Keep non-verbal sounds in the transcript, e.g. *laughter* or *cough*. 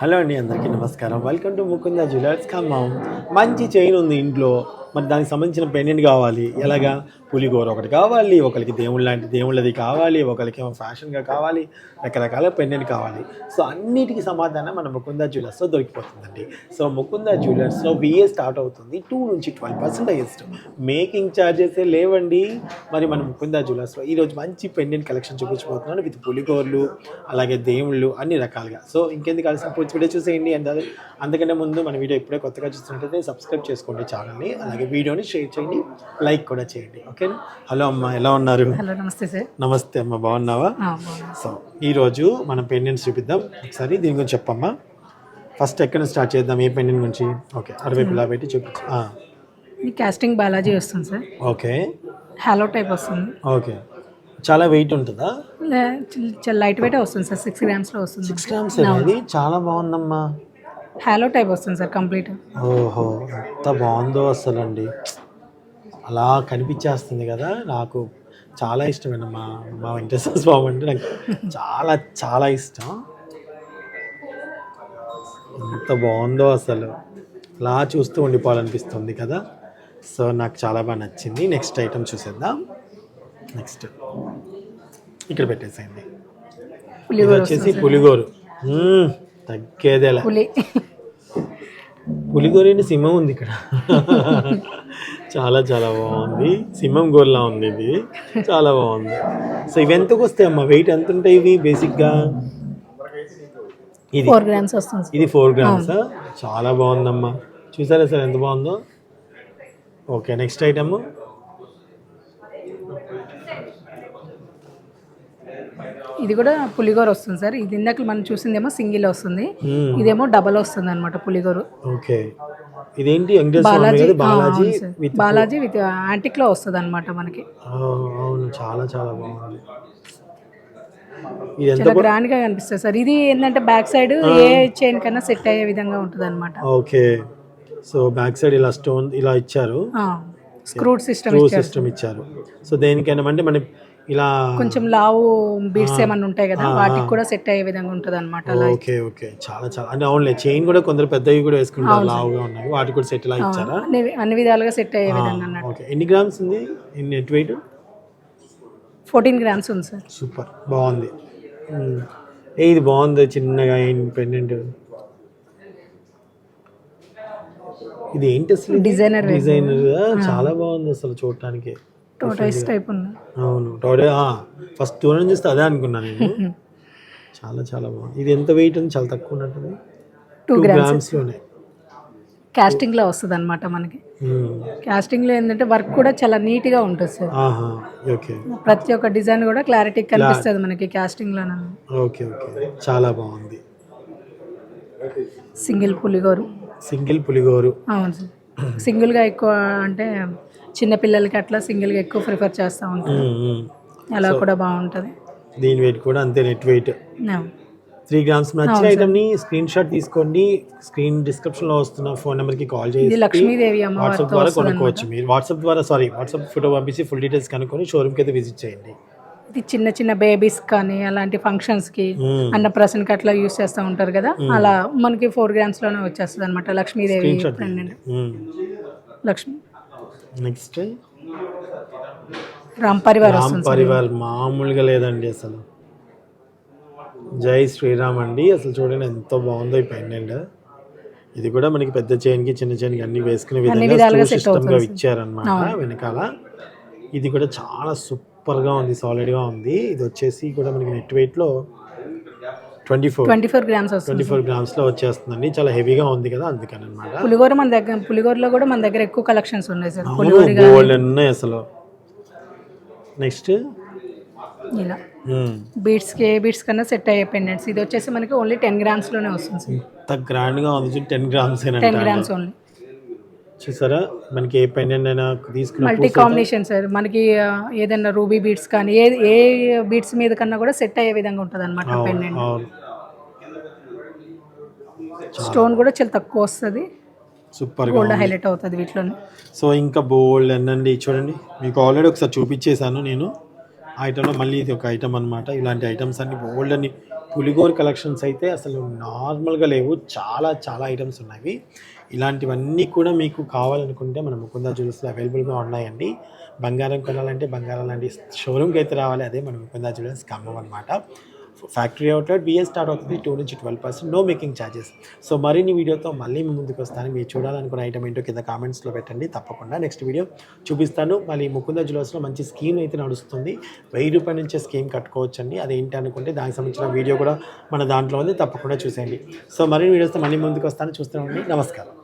Hello అండి అందరికీ నమస్కారం. Welcome to Mukunda jewellers Khammam మంచి చైన్ ఉంది ఇంట్లో. మరి దానికి సంబంధించిన పెండెంట్ కావాలి. ఎలాగా? పులిగోర ఒకటి కావాలి ఒకరికి దేవుళ్ళ లాంటి దేవుళ్ళది కావాలి ఒకరికి ఏమో ఫ్యాషన్గా కావాలి రకరకాల పెండెంట్ కావాలి. సో అన్నిటికీ సమాధానం మన ముకుంద జ్యువెలర్స్లో దొరికిపోతుందండి. సో ముకుంద జ్యువెలర్స్లో విఏ స్టార్ట్ అవుతుంది టూ నుంచి twelve percent highest making charges లేవండి. మరి మన ముకుంద జ్యువెలర్స్లో ఈరోజు మంచి పెండెంట్ కలెక్షన్ చూపించబోతున్నాను విత్ పులిగోర్లు అలాగే దేవుళ్ళు అన్ని రకాలుగా. సో ఇంకెందుకు కలిసి పూర్తి వీడియో చూసేయండి. అండ్ అదే అందుకంటే ముందు మన వీడియో ఇప్పుడే కొత్తగా చూస్తున్నట్టయితే సబ్స్క్రైబ్ చేసుకోండి ఛానల్ని. అలాగే వీడియోని షేర్ చేయండి లైక్ కూడా చేయండి. ఓకే? హలో అమ్మ ఎలా ఉన్నారు? హలో నమస్తే సార్. నమస్తే అమ్మ బాగున్నావా. సో ఈరోజు మనం పెండెంట్స్ చూపిద్దాం. ఒకసారి దీని గురించి చెప్పమ్మా. ఫస్ట్ ఎక్కడ స్టార్ట్ చేద్దాం? ఏ పెండెంట్ గురించి ఓకే అరవై పిల్ల పెట్టి చూపించు కాస్టింగ్ బాలాజీ వస్తుంది సార్. ఓకే. హాలో టైప్ వస్తుంది. ఓకే. చాలా వెయిట్ ఉంటుందా? లైట్ వెయిట్ వస్తుంది సార్. సిక్స్ గ్రామ్స్లో వస్తుంది. సిక్స్ గ్రామ్స్ అనేది చాలా బాగుందమ్మా. హాలో టైప్ వస్తుంది సార్ కంప్లీట్ ఓహో ఎంత బాగుందో అసలు అండి అలా కనిపించేస్తుంది కదా నాకు చాలా ఇష్టమైన మా మా వెంకటేశ్వర స్వామి అంటే నాకు చాలా చాలా ఇష్టం. ఎంత బాగుందో అసలు. అలా చూస్తూ ఉండిపోవాలనిపిస్తుంది కదా. సో నాకు చాలా బాగా నచ్చింది. నెక్స్ట్ ఐటమ్ చూసేద్దాం. నెక్స్ట్. ఇక్కడ పెట్టేసేయండి. ఇది పులిగోర వచ్చేసి పులిగోరు తగ్గేదేలా పులి. పులిగోరేంటి సింహం ఉంది ఇక్కడ. చాలా చాలా బాగుంది. సింహం గోర్లా ఉంది ఇది. చాలా బాగుంది. సో ఇవి ఎంతకు వస్తాయి అమ్మా? వెయిట్ ఎంత ఉంటాయి ఇవి బేసిక్గా ఇది ఫోర్ గ్రామ్స్ వస్తుంది ఇది ఫోర్ గ్రామ్స్ చాలా బాగుందమ్మా. చూసారా సార్ ఎంత బాగుందో? ఓకే నెక్స్ట్ ఐటమ్ ఇది కూడా పులిగోర వస్తుంది సార్. ఇది ఇందాక మనం చూసిందేమో సింగిల్ వస్తుంది. ఇదేమో డబల్ వస్తుంది అనమాట పులిగోరు. ఓకే ఇదేంటి బాలాజీ. విత్ బాలాజీ విత్ యాంటిక్లో వస్తుంది అనమాట మనకి అవును చాలా చాలా బాగుంది. చాలా గ్రాండ్గా కనిపిస్తుంది సార్. ఇది ఏంటంటే బ్యాక్ సైడ్ ఏ చైన్ కన్నా సెట్ అయ్యే విధంగా ఉంటుంది అనమాట ఓకే. సో బ్యాక్ సైడ్ ఇలా స్టోన్ ఇలా ఇచ్చారు. స్క్రూడ్ సిస్టమ్ సిస్టమ్ ఇచ్చారు. సో దేనికైనా అంటే మనం ఇలా కొంచెం లావు బీడ్స్ ఏమన్నా ఉంటాయి కదా వాటికి కూడా సెట్ అయ్యే విధంగా ఉంటుంది అనమాట అలా ఓకే ఓకే. చాలా చాలా. అంటే అవునులే చైన్ కూడా కొందరు పెద్దవి కూడా వేసుకుంటారు లావుగా ఉన్నాయి వాటికి కూడా సెట్ ఇలా ఇచ్చారా? అన్ని విధాలుగా సెట్ అయ్యే విధంగా అన్నట్టు. ఓకే. ఎన్ని గ్రామ్స్ ఉంది? ఎన్ని నెట్ వెయిట్? ఫోర్టీన్ గ్రామ్స్ ఉంది సార్. సూపర్. బాగుంది. ఏ ఇది బాగుంది చిన్నగా పెండెంట్ ఇది ఏంటి అసలు డిజైనర్ డిజైనర్. చాలా బాగుంది అసలు చూడటానికి. టోటైస్ టైప్ ఉంది. అవును. టోడే ఫస్ట్ దూరం చూస్తే అదే అనుకున్నాను నేను. *laughs* చాలా చాలా బాగుంది. ఇది ఎంత వెయిట్ ఉంది? చాలా తక్కువ ఉన్నట్టుంది. టూ గ్రామ్స్ గ్రామ్స్లోనే కాస్టింగ్లో వస్తుంది అనమాట మనకి కాస్టింగ్లో ఏంటంటే వర్క్ కూడా చాలా నీట్గా ఉంటుంది సార్. ప్రతి ఒక్క డిజైన్ కూడా క్లారిటీ కనిపిస్తుంది మనకి కాస్టింగ్లో ఓకే ఓకే చాలా బాగుంది. సింగిల్ పులిగోరు. సింగిల్ పులిగోరు. అవును సార్. సింగిల్గా ఎక్కువ అంటే చిన్న పిల్లలకి అట్లా సింగిల్గా ఎక్కువ ప్రిఫర్ చేస్తూ ఉంటాం. అలా కూడా బాగుంటుంది. దీని వెయిట్ కూడా అంతే నెట్ వెయిట్. త్రీ గ్రామ్స్ నచ్చిన ఐటమ్ని స్క్రీన్ షాట్ తీసుకోండి. స్క్రీన్ డిస్క్రిప్షన్లో వస్తున్న ఫోన్ నెంబర్కి కాల్ ఇది చేసి లక్ష్మీదేవి వాట్సాప్ ద్వారా కొనుక్కోవచ్చు మీరు. వాట్సాప్ ద్వారా సారీ వాట్సాప్ ఫోటో పంపించి ఫుల్ డీటెయిల్స్ కనుక్కొని షోరూమ్కి అయితే విజిట్ చేయండి. ఇది చిన్న చిన్న బేబీస్ కానీ అలాంటి ఫంక్షన్స్కి. అన్నప్రాసనకి అట్లా యూస్ చేస్తూ ఉంటారు కదా. అలా మనకి ఫోర్ గ్రామ్స్లోనే వచ్చేస్తుంది అనమాట లక్ష్మీదేవి. లక్ష్మి నెక్స్ట్ రామ్ పరివార్ రామ్. పరివార్ మామూలుగా లేదండి అసలు. జై శ్రీరామ్ అండి. అసలు చూడండి ఎంత బాగుందో ఈ పెండెంట్ ఇది కూడా మనకి పెద్ద చైన్కి చిన్న చైన్కి అన్ని వేసుకునే విధంగా. ఇచ్చారనమాట వెనకాల. ఇది కూడా చాలా సూపర్గా ఉంది సాలిడ్గా ఉంది. ఇది వచ్చేసి కూడా మనకి నెట్ వెయిట్లో twenty four. Twenty four grams వస్తుంది. ట్వంటీ ఫోర్ గ్రామ్స్లో వచ్చేస్తుందండి. చాలా హెవీగా ఉంది కదా అందుకని అనమాట పులిగోర మన దగ్గర పులిగోరలో కూడా మన దగ్గర ఎక్కువ కలెక్షన్స్ ఉన్నాయి సార్. పులిగోర గోల్డ్ ఉన్నాయి అసలు. నెక్స్ట్ ఇలా. బీడ్స్కి ఏ బీడ్స్ కన్నా సెట్ అయ్యే పెండెంట్స్ ఇది వచ్చేసి మనకి ఓన్లీ టెన్ గ్రామ్స్లోనే వస్తుంది సార్. ఎంత గ్రాండ్గా ఉంది ten grams ten grams only చూసారా? మనకి ఏ పెండెంట్ అయినా తీసుకున్న మల్టీ కాంబినేషన్ సార్. మనకి ఏదైనా రూబీ బీడ్స్ కానీ ఏ ఏ బీడ్స్ మీద కన్నా కూడా సెట్ అయ్యే విధంగా ఉంటుంది అనమాట పెండెంట్ స్టోన్ కూడా చాలా తక్కువ వస్తుంది. సూపర్ గోల్డ్ హైలైట్ అవుతుంది వీటిలోనే. సో ఇంకా బోల్డ్ అనండి చూడండి మీకు ఆల్రెడీ ఒకసారి చూపించేశాను నేను. ఆ ఐటెంలో మళ్ళీ ఇది ఒక ఐటమ్ అన్నమాట. ఇలాంటి ఐటమ్స్ అన్ని బోల్డ్ అని పులిగోరు కలెక్షన్స్ అయితే అసలు నార్మల్గా లేవు. చాలా చాలా ఐటమ్స్ ఉన్నాయి. ఇలాంటివన్నీ కూడా మీకు కావాలనుకుంటే మన ముకుంద జ్యువెలర్స్లో అవైలబుల్గా ఉన్నాయండి. బంగారం కొనాలంటే బంగారం లాంటి షోరూమ్కి అయితే రావాలి. అదే మన ముకుంద జ్యువెలర్స్ ఖమ్మం అనమాట ఫ్యాక్టరీ అవుట్లెట్ బిఎస్ స్టార్ట్ అవుతుంది టూ నుంచి twelve percent no making charges so మరిన్ని వీడియోతో మళ్ళీ మీ ముందుకు వస్తాను. మీరు చూడాలనుకున్న ఐటమ్ ఏంటో కింద కామెంట్స్లో పెట్టండి. తప్పకుండా నెక్స్ట్ వీడియో చూపిస్తాను. మళ్ళీ ముకుంద జ్యువెల్స్లో మంచి స్కీమ్ అయితే నడుస్తుంది. వెయ్యి రూపాయల నుంచే స్కీమ్ కట్టుకోవచ్చండి. అది ఏంటి అనుకుంటే దానికి సంబంధించిన వీడియో కూడా మన దాంట్లో ఉంది. తప్పకుండా చూసేయండి. సో మరిన్ని వీడియోస్తో మళ్ళీ ముందుకు వస్తాను. చూస్తూ ఉండండి. నమస్కారం.